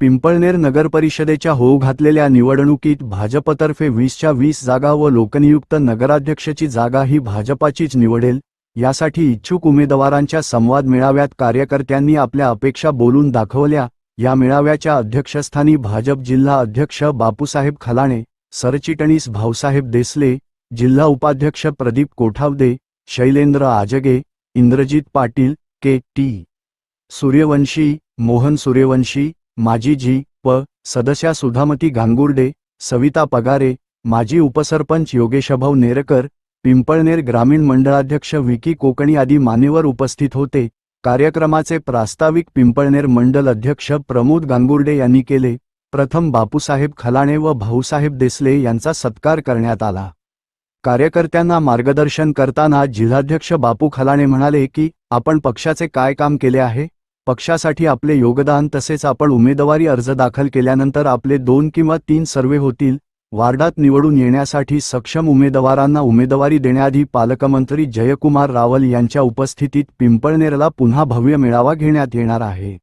पिंपळनेर नगरपरिषदेच्या होऊ घातलेल्या निवडणुकीत भाजपतर्फे वीसच्या वीस जागा व लोकनियुक्त नगराध्यक्षची जागा ही भाजपाचीच निवडेल यासाठी इच्छुक उमेदवारांच्या संवाद मेळाव्यात कार्यकर्त्यांनी आपल्या अपेक्षा बोलून दाखवल्या. या मेळाव्याच्या अध्यक्षस्थानी भाजप जिल्हा अध्यक्ष बापूसाहेब खलाणे सरचिटणीस भाऊसाहेब देसले जिल्हा उपाध्यक्ष प्रदीप कोठावदे शैलेंद्र आजगे इंद्रजित पाटील के. टी. सूर्यवंशी मोहन सूर्यवंशी माजी जी. प. सदस्या सुधामती गांगुर्डे सविता पगारे माजी उपसरपंच योगेशभाऊ नेरकर पिंपळनेर ग्रामीण मंडळाध्यक्ष विकी कोकणी आदी मान्यवर उपस्थित होते. कार्यक्रमाचे प्रास्ताविक पिंपळनेर मंडल अध्यक्ष प्रमोद गांगुर्डे यांनी केले. प्रथम बापूसाहेब खलाणे व भाऊसाहेब देसले यांचा सत्कार करण्यात आला. कार्यकर्त्यांना मार्गदर्शन करताना जिल्हाध्यक्ष बापू खलाणे म्हणाले की आपण पक्षाचे काय काम केले आहे? पक्षासाठी आपले योगदान तसेच आपण उमेदवारी अर्ज दाखल केल्यानंतर आपले दोन किंवा तीन सर्वे होतील वार्डात निवडून येण्यासाठी सक्षम उमेदवारांना उमेदवारी देण्याआधी पालकमंत्री जयकुमार रावल यांच्या उपस्थितीत पिंपळनेरला पुन्हा भव्य मेळावा घेण्यात येणार आहे.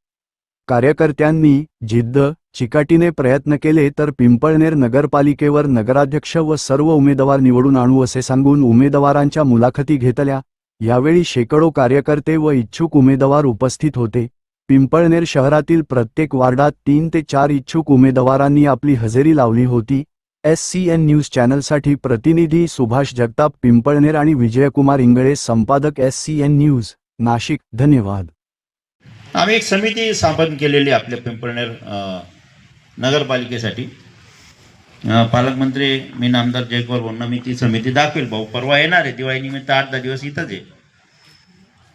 कार्यकर्त्यांनी जिद्द चिकाटीने प्रयत्न केले तर पिंपळनेर नगरपालिकेवर नगराध्यक्ष व सर्व उमेदवार निवडून आणू असे सांगून उमेदवारांच्या मुलाखती घेतल्या. यावेळी शेकडो कार्यकर्ते व इच्छुक उमेदवार उपस्थित होते. पिंपळनेर शहरातील प्रत्येक वार्डात तीन ते चार इच्छुक उमेदवारांनी आपली हजेरी लावली होती. एस सी एन न्यूज चॅनलसाठी प्रतिनिधी सुभाष जगताप पिंपळनेर आणि विजयकुमार इंगळे संपादक S C N news Nashik. धन्यवाद. आम्ही एक समिती स्थापन केलेली आपल्या पिंपळनेर नगरपालिकेसाठी. पालकमंत्री मी नामदार जयकुमार बोलणं मी ती समिती दाखवेल भाऊ परवा येणार आहे दिवाळीनिमित्त आठ दहा दिवस इथंच आहे.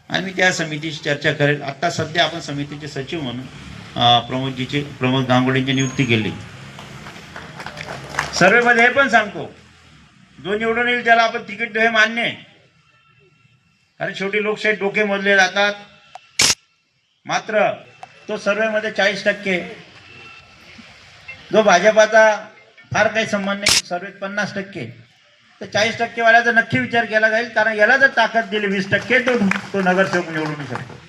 आणि मी त्या समितीची चर्चा करेल. आत्ता सध्या आपण समितीचे सचिव म्हणून अ, प्रमोदजीची प्रमोद गांगुडेंची नियुक्ती केली. सर्वेमध्ये हे पण सांगतो. जो निवडून येईल त्याला आपण तिकीट हे मान्य आहे. कारण शेवटी लोकशाही डोके मोजले जातात. मात्र तो सर्वेमध्ये चाळीस टक्के. जो भाजपाचा फार काही संबंध नाही सर्वेत पन्नास टक्के. तर चाळीस टक्केवाल्याचा नक्की विचार केला जाईल. कारण याला जर ताकद दिली वीस टक्के तो तो नगरसेवक निवडून शकतो.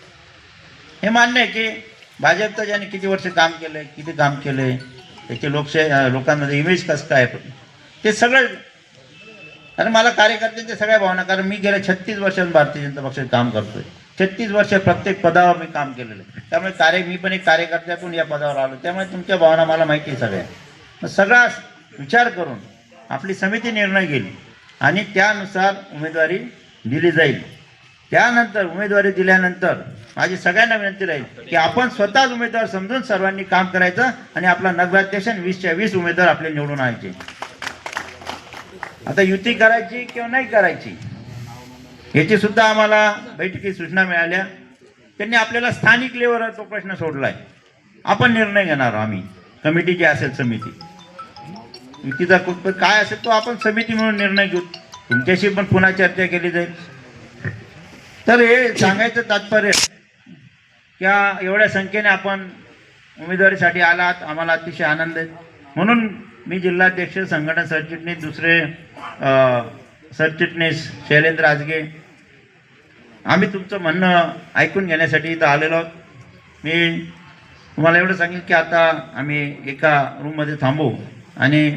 हे मान्य आहे की भाजपचं ज्याने किती वर्ष काम केलंय किती काम केलंय त्याचे लोकशाही लोकांमध्ये इमेज कसं काय ते सगळं आणि मला कार्यकर्त्यांच्या सगळ्या भावना कारण मी गेल्या छत्तीस वर्षात भारतीय जनता पक्षात काम करतोय. छत्तीस वर्ष प्रत्येक पदावर मी काम केलेलं आहे. त्यामुळे कार्य मी पण एक कार्यकर्त्यातून या पदावर आलो. त्यामुळे तुमच्या भावना मला माहिती आहे सगळ्या. मग सगळा विचार करून आपली समिती निर्णय घेईल आणि त्यानुसार उमेदवारी दिली जाईल. त्यानंतर उमेदवारी दिल्यानंतर माझी सगळ्यांना विनंती राहील की आपण स्वतःच उमेदवार समजून सर्वांनी काम करायचं आणि आपला नगराध्यक्ष वीसच्या वीस उमेदवार आपले निवडून आणायचे. आता युती करायची किंवा नाही करायची याची सुद्धा आम्हाला बैठकीत सूचना मिळाल्या. त्यांनी आपल्याला स्थानिक लेवलवर तो प्रश्न सोडलाय. आपण निर्णय घेणार आहोत आम्ही कमिटी जी असेल समिती. युतीचा काय असेल तो आपण समिती म्हणून निर्णय घेऊ. तुमच्याशी पण पुन्हा चर्चा केली जाईल. तर हे सांगायचं तात्पर्य क्या एवढ्या संख्येने आपण उमेदवारीसाठी आलात आम्हाला अतिशय आनंद आहे. म्हणून मी जिल्हाध्यक्ष संघटन सरचिटणीस दुसरे सरचिटणीस शैलेंद्र आजगे आम्ही तुमचं म्हणणं ऐकून घेण्यासाठी इथं आलेलो आहोत. मी तुम्हाला एवढं सांगेन की आता आम्ही एका रूममध्ये थांबू आणि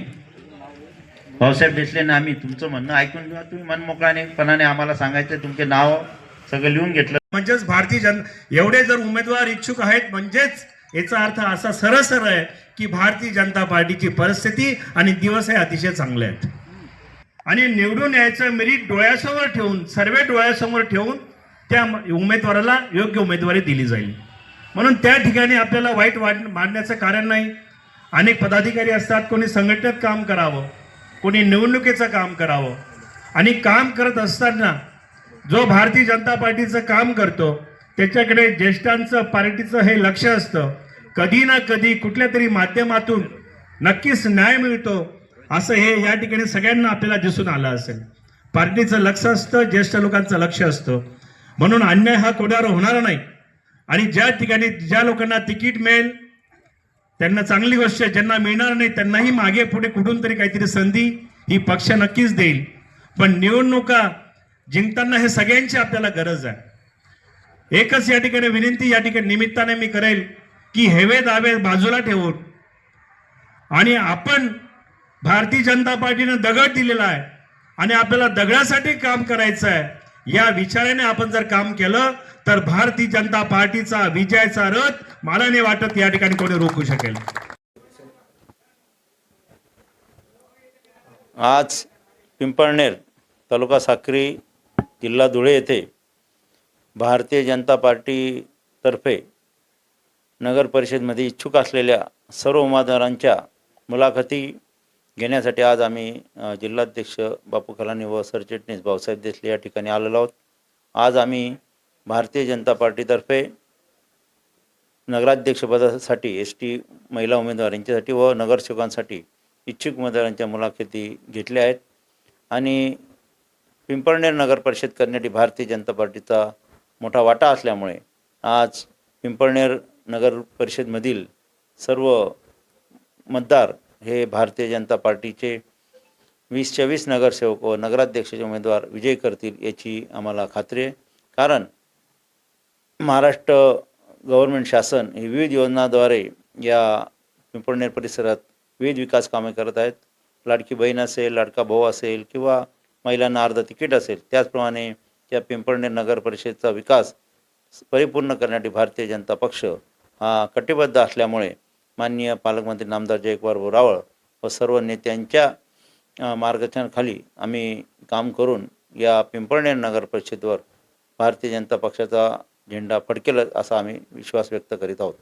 भाऊसाहेब देसलेनं आम्ही तुमचं म्हणणं ऐकून घेऊ. तुम्ही मनमोकळानेपणाने आम्हाला सांगायचं तुमचे नाव सगळं लिहून घेतलं. म्हणजेच भारतीय जन एवढे जर उमेदवार इच्छुक आहेत म्हणजेच याचा अर्थ असा सरळ सरळ आहे की भारतीय जनता पार्टीची परिस्थिती आणि दिवस हे अतिशय चांगले आहेत. आणि निवडून यायचं मेरिट डोळ्यासमोर ठेवून सर्वे डोळ्यासमोर ठेवून त्या उमेदवाराला योग्य उमेदवारी दिली जाईल. म्हणून त्या ठिकाणी आपल्याला वाईट वाट मांडण्याचं कारण नाही. अनेक पदाधिकारी असतात कोणी संघटनेत काम करावं कोणी निवडणुकीचं काम करावं. आणि काम करत असताना जो भारतीय जनता पार्टीचं काम करतो त्याच्याकडे ज्येष्ठांचं पार्टीचं हे लक्ष असतं. कधी ना कधी कुठल्या तरी माध्यमातून नक्कीच न्याय मिळतो असं हे या ठिकाणी सगळ्यांना आपल्याला दिसून आलं असेल. पार्टीचं लक्ष असतं ज्येष्ठ लोकांचं लक्ष असतं. म्हणून अन्याय हा कोणावर होणार नाही. आणि ज्या ठिकाणी ज्या लोकांना तिकीट मिळेल त्यांना चांगली गोष्ट ज्यांना मिळणार नाही त्यांनाही मागे पुढे कुठून तरी काहीतरी संधी ही पक्ष नक्कीच देईल. पण निवडणुका जिंकताना हे सगळ्यांची आपल्याला गरज आहे. एकच या ठिकाणी विनंती या ठिकाणी निमित्ताने मी करेल की हेवे दावे बाजूला ठेवून आणि आपण भारतीय जनता पार्टीनं दगड दिलेला आहे आणि आपल्याला दगडासाठी काम करायचं आहे या विचाराने आपण जर काम केलं तर भारतीय जनता पार्टीचा विजयाचा रथ मला नाही वाटत या ठिकाणी कोणी रोखू शकेल. आज पिंपळनेर तालुका साक्री जिल्हा धुळे येथे भारतीय जनता पार्टीतर्फे नगर परिषदमध्ये इच्छुक असलेल्या सर्व उमेदवारांच्या मुलाखती घेण्यासाठी आज आम्ही जिल्हाध्यक्ष बापू कलानी व सरचिटणीस भाऊसाहेब देसले या ठिकाणी आलेलो आहोत. आज आम्ही भारतीय जनता पार्टीतर्फे नगराध्यक्षपदासाठी एस टी महिला उमेदवार यांच्यासाठी व नगरसेवकांसाठी इच्छुक उमेदवारांच्या मुलाखती घेतल्या आहेत. आणि पिंपळनेर नगर परिषद करण्यासाठी भारतीय जनता पार्टीचा मोठा वाटा असल्यामुळे आज पिंपळनेर नगर परिषदमधील सर्व मतदार हे भारतीय जनता पार्टीचे वीसच्या वीस नगरसेवक व नगराध्यक्षाचे उमेदवार विजय करतील याची आम्हाला खात्री आहे. कारण महाराष्ट्र गव्हर्नमेंट शासन हे विविध योजनाद्वारे या पिंपळनेर परिसरात विविध विकास कामे करत आहेत. लाडकी बहीण असेल लाडका भाऊ असेल किंवा महिलांना अर्ध तिकीट असेल त्याचप्रमाणे या पिंपळनेर नगर परिषदेचा विकास परिपूर्ण करण्यासाठी भारतीय जनता पक्ष हा कटिबद्ध असल्यामुळे माननीय पालकमंत्री नामदार जयकवार रावळ व सर्व नेत्यांच्या मार्गदर्शनाखाली आम्ही काम करून या पिंपळनेर नगर परिषदेवर भारतीय जनता पक्षाचा झेंडा फडकेल असा आम्ही विश्वास व्यक्त करीत आहोत.